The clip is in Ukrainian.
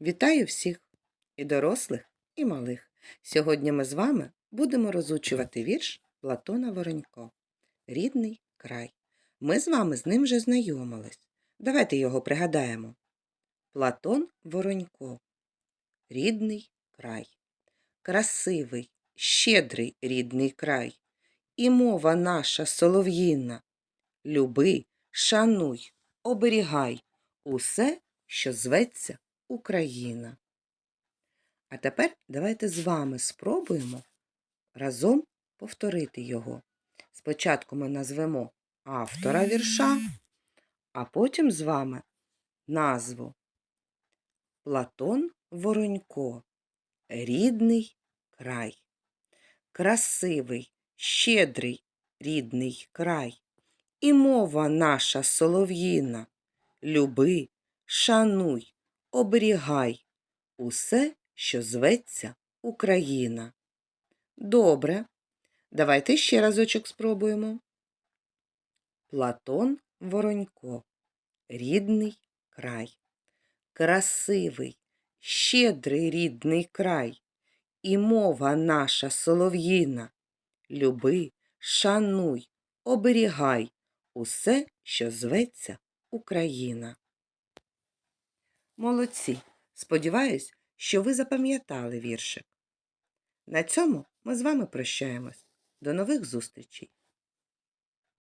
Вітаю всіх і дорослих, і малих. Сьогодні ми з вами будемо розучувати вірш Платона Воронько Рідний край. Ми з вами з ним вже знайомились. Давайте його пригадаємо. Платон Воронько Рідний край. Красивий, щедрий рідний край. І мова наша солов'їна. Люби, шануй, оберігай усе, що зветься Україна. А тепер давайте з вами спробуємо разом повторити його. Спочатку ми назвемо автора вірша, а потім з вами назву Платон Воронько. Рідний край. Красивий, щедрий рідний край. І мова наша солов'їна. Люби, шануй, оберігай усе, що зветься Україна. Добре. Давайте ще разочок спробуємо. Платон Воронько. Рідний край. Красивий, щедрий рідний край. І мова наша солов'їна. Люби, шануй, оберігай усе, що зветься Україна. Молодці! Сподіваюсь, що ви запам'ятали віршик. На цьому ми з вами прощаємось. До нових зустрічей!